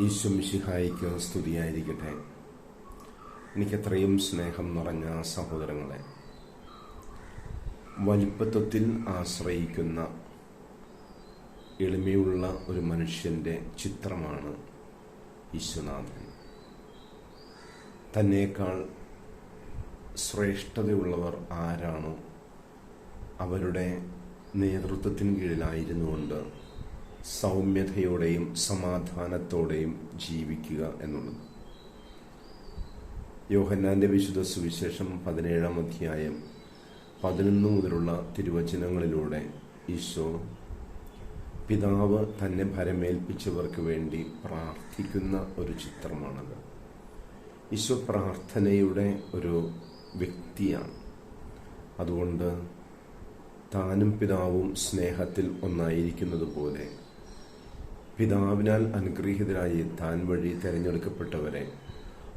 ഈശ്വമിഷിഹായിക്ക് സ്തുതിയായിരിക്കട്ടെ. എനിക്കത്രയും സ്നേഹം നിറഞ്ഞ സഹോദരങ്ങളെ വലിപ്പത്വത്തിൽ ആശ്രയിക്കുന്ന എളിമയുള്ള ഒരു മനുഷ്യന്റെ ചിത്രമാണ് ഈശ്വനാഥൻ. തന്നേക്കാൾ ശ്രേഷ്ഠതയുള്ളവർ ആരാണോ അവരുടെ നേതൃത്വത്തിന് കീഴിലായിരുന്നുകൊണ്ട് സൗമ്യതയോടെയും സമാധാനത്തോടെയും ജീവിക്കുക എന്നുള്ളത്. യോഹന്നാന്റെ വിശുദ്ധ സുവിശേഷം പതിനേഴാം അധ്യായം പതിനൊന്ന് മുതലുള്ള തിരുവചനങ്ങളിലൂടെ ഈശോ പിതാവ് തന്നെ ഭരമേൽപ്പിച്ചവർക്ക് വേണ്ടി പ്രാർത്ഥിക്കുന്ന ഒരു ചിത്രമാണത്. ഈശോ പ്രാർത്ഥനയുടെ ഒരു വ്യക്തിയാണ്. അതുകൊണ്ട് താനും പിതാവും സ്നേഹത്തിൽ ഒന്നായിരിക്കുന്നത് പോലെ പിതാവിനാൽ അനുഗ്രഹീതരായി താൻ വഴി തിരഞ്ഞെടുക്കപ്പെട്ടവരെ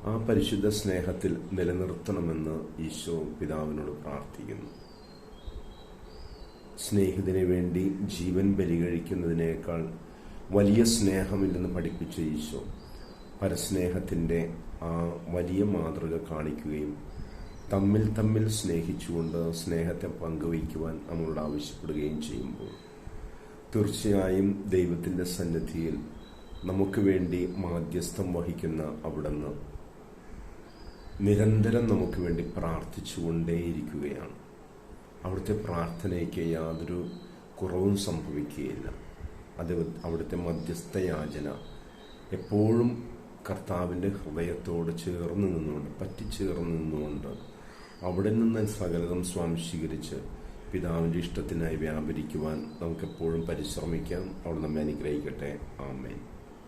ആ പരിശുദ്ധ സ്നേഹത്തിൽ നിലനിർത്തണമെന്ന് ഈശോ പിതാവിനോട് പ്രാർത്ഥിക്കുന്നു. സ്നേഹിതന് വേണ്ടി ജീവൻ ബലികഴിക്കുന്നതിനേക്കാൾ വലിയ സ്നേഹമില്ലെന്ന് പഠിപ്പിച്ച ഈശോ പരസ്നേഹത്തിന്റെ ആ വലിയ മാതൃക കാണിക്കുകയും തമ്മിൽ തമ്മിൽ സ്നേഹിച്ചുകൊണ്ട് സ്നേഹത്തെ പങ്കുവയ്ക്കുവാൻ നമ്മളോട് ആവശ്യപ്പെടുകയും ചെയ്യുമ്പോൾ തീർച്ചയായും ദൈവത്തിന്റെ സന്നിധിയിൽ നമുക്ക് വേണ്ടി മാധ്യസ്ഥം വഹിക്കുന്ന അവിടുന്ന് നിരന്തരം നമുക്ക് വേണ്ടി പ്രാർത്ഥിച്ചുകൊണ്ടേയിരിക്കുകയാണ്. അവിടുത്തെ പ്രാർത്ഥനയ്ക്ക് യാതൊരു കുറവും സംഭവിക്കുകയില്ല. അത് അവിടുത്തെ മധ്യസ്ഥ യാചന എപ്പോഴും കർത്താവിന്റെ ഹൃദയത്തോട് ചേർന്ന് നിന്നുകൊണ്ട് പറ്റിച്ചേർന്ന് നിന്നുകൊണ്ട് അവിടെ നിന്ന് സകലതം സ്വാംശീകരിച്ച് പിതാവിന്റെ ഇഷ്ടത്തിനായി വ്യാപരിക്കുവാൻ നമുക്കെപ്പോഴും പരിശ്രമിക്കാം. അവിടെ നമ്മെ അനുഗ്രഹിക്കട്ടെ. ആമേൻ.